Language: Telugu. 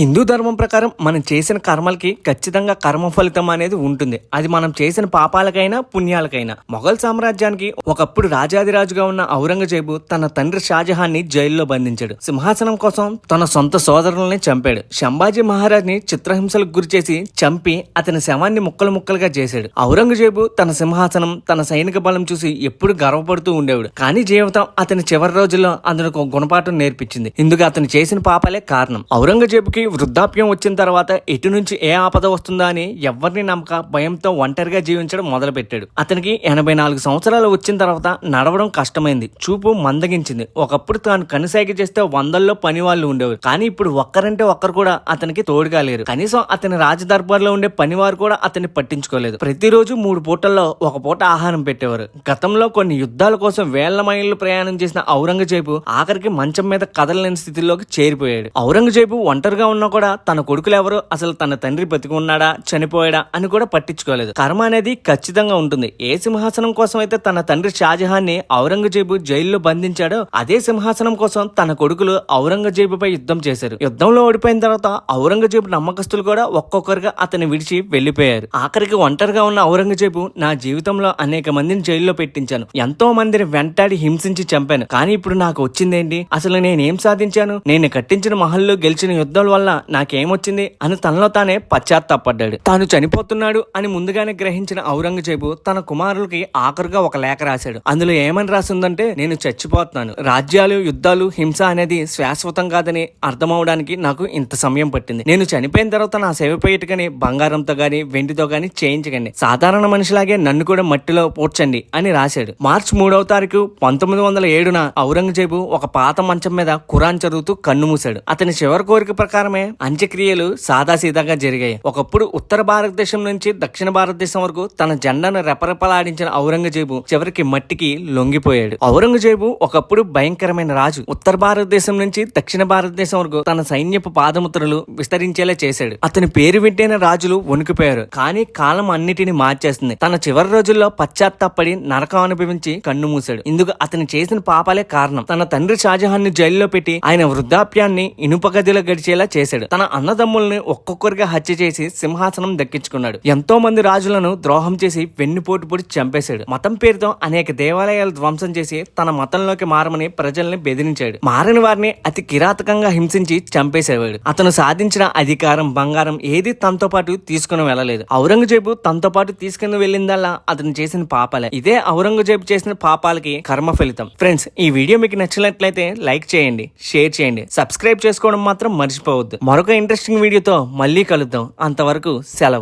హిందూ ధర్మం ప్రకారం మనం చేసిన కర్మలకి ఖచ్చితంగా కర్మ ఫలితం అనేది ఉంటుంది. అది మనం చేసిన పాపాలకైనా పుణ్యాలకైనా. మొఘల్ సామ్రాజ్యానికి ఒకప్పుడు రాజాదిరాజుగా ఉన్న ఔరంగజేబు తన తండ్రి షాజహాన్ని జైల్లో బంధించాడు. సింహాసనం కోసం తన సొంత సోదరుల్ని చంపాడు. శంభాజీ మహారాజ్ని చిత్రహింసలకు గురిచేసి చంపి అతని శవాన్ని ముక్కలు ముక్కలుగా చేశాడు. ఔరంగజేబు తన సింహాసనం తన సైనిక బలం చూసి ఎప్పుడు గర్వపడుతూ ఉండేవాడు. కానీ జీవితం అతని చివరి రోజుల్లో అతనికి ఒక గుణపాఠం నేర్పించింది. ఇందుకు అతను చేసిన పాపాలే కారణం. ఔరంగజేబుకి వృద్ధాప్యం వచ్చిన తర్వాత ఎటు నుంచి ఏ ఆపద వస్తుందా అని ఎవరిని నమ్మక భయంతో ఒంటరిగా జీవించడం మొదలుపెట్టాడు. అతనికి ఎనభై నాలుగు సంవత్సరాలు వచ్చిన తర్వాత నడవడం కష్టమైంది. చూపు మందగించింది. ఒకప్పుడు తాను కనుసాగి చేస్తే వందల్లో పని వాళ్ళు ఉండేవారు. కానీ ఇప్పుడు ఒక్కరంటే ఒక్కరు కూడా అతనికి తోడుగా లేరు. కనీసం అతని రాజదర్బార్లో ఉండే పనివారు కూడా అతన్ని పట్టించుకోలేదు. ప్రతిరోజు మూడు పూటల్లో ఒక పూట ఆహారం పెట్టేవారు. గతంలో కొన్ని యుద్ధాల కోసం వేల మైళ్ళు ప్రయాణం చేసిన ఔరంగజేబు ఆఖరికి మంచం మీద కదలలేని స్థితిలోకి చేరిపోయాడు. ఔరంగజేబు ఒంటరిగా ఉన్న కూడా తన కొడుకులు ఎవరు అసలు తన తండ్రి బతికి ఉన్నాడా చనిపోయాడా? అని కూడా పట్టించుకోలేదు. కర్మ అనేది ఖచ్చితంగా ఉంటుంది. ఏ సింహాసనం కోసం అయితే తన తండ్రి షాజహాన్ని ఔరంగజేబు జైల్లో బంధించాడో అదే సింహాసనం కోసం తన కొడుకులు ఔరంగజేబుపై యుద్ధం చేశారు. యుద్ధంలో ఓడిపోయిన తర్వాత ఔరంగజేబు నమ్మకస్తులు కూడా ఒక్కొక్కరుగా అతన్ని విడిచి వెళ్ళిపోయారు ఆఖరికి ఒంటరిగా ఉన్న ఔరంగజేబు నా జీవితంలో అనేక మందిని జైల్లో పెట్టించాను. ఎంతో మందిని వెంటాడి హింసించి చంపాను. కానీ ఇప్పుడు నాకు వచ్చిందేంటి? అసలు నేనేం సాధించాను? నేను కట్టించిన మహల్లో గెలిచిన యుద్ధాల వల్ల నాకేమొచ్చింది? అని తనలో తానే పశ్చాత్తాపడ్డాడు. తాను చనిపోతున్నాడు అని ముందుగానే గ్రహించిన ఔరంగజేబు తన కుమారులకి ఆఖరుగా ఒక లేఖ రాశాడు. అందులో ఏమని రాసిందంటే నేను చచ్చిపోతున్నాను. రాజ్యాలు యుద్ధాలు హింస అనేది శాశ్వతం కాదని అర్థమవడానికి నాకు ఇంత సమయం పట్టింది. నేను చనిపోయిన తర్వాత నా సేవపేటకని బంగారంతో గాని వెండితో గాని చేయించకండి. సాధారణ మనిషిలాగే నన్ను కూడా మట్టిలో పూడ్చండి అని రాశాడు. మార్చ్ మూడవ తారీఖు పంతొమ్మిది వందల ఏడున ఔరంగజేబు ఒక పాత మంచం మీద ఖురాన్ చదువుతూ కన్ను మూశాడు. అతని చివరి కోరిక ప్రకారం ప్రకారమే అంత్యక్రియలు సాదాసీదాగా జరిగాయి. ఒకప్పుడు ఉత్తర భారతదేశం నుంచి దక్షిణ భారతదేశం వరకు తన జెండాను రెపరెపలాడించిన ఔరంగజేబు చివరికి మట్టికి లొంగిపోయాడు. ఔరంగజేబు ఒకప్పుడు భయంకరమైన రాజు. ఉత్తర భారతదేశం నుంచి దక్షిణ భారతదేశం వరకు తన సైన్యపు పాదముద్రలు విస్తరించేలా చేశాడు. అతని పేరు వింటేనే రాజులు వణికిపోయారు. కానీ కాలం అన్నిటిని మార్చేస్తుంది తన చివరి రోజుల్లో పశ్చాత్తాపడి నరకం అనుభవించి కన్ను మూశాడు. ఇందుకు అతను చేసిన పాపాలే కారణం. తన తండ్రి షాజహాన్ని జైల్లో పెట్టి ఆయన వృద్ధాప్యాన్ని ఇనుప గదిలో గడిచేలా చేశాడు. తన అన్నదమ్ముల్ని ఒక్కొక్కరిగా హత్య చేసి సింహాసనం దక్కించుకున్నాడు. ఎంతో మంది రాజులను ద్రోహం చేసి వెన్నుపోటు పొడి చంపేశాడు. మతం పేరుతో అనేక దేవాలయాలు ధ్వంసం చేసి తన మతంలోకి మారమని ప్రజల్ని బెదిరించాడు. మారని వారిని అతి కిరాతకంగా హింసించి చంపేసేవాడు. అతను సాధించిన అధికారం బంగారం ఏది తనతో పాటు తీసుకుని వెళ్ళలేదు. ఔరంగజేబు తనతో పాటు తీసుకుని వెళ్ళిందల్లా అతను చేసిన పాపాలే. ఇదే ఔరంగజేబు చేసిన పాపాలకి కర్మ ఫలితం. ఫ్రెండ్స్ ఈ వీడియో మీకు నచ్చినట్లయితే లైక్ చేయండి షేర్ చేయండి. సబ్స్క్రైబ్ చేసుకోవడం మాత్రం మర్చిపోవద్దు. మరొక ఇంట్రెస్టింగ్ వీడియోతో మళ్ళీ కలుద్దాం. అంతవరకు సెలవు.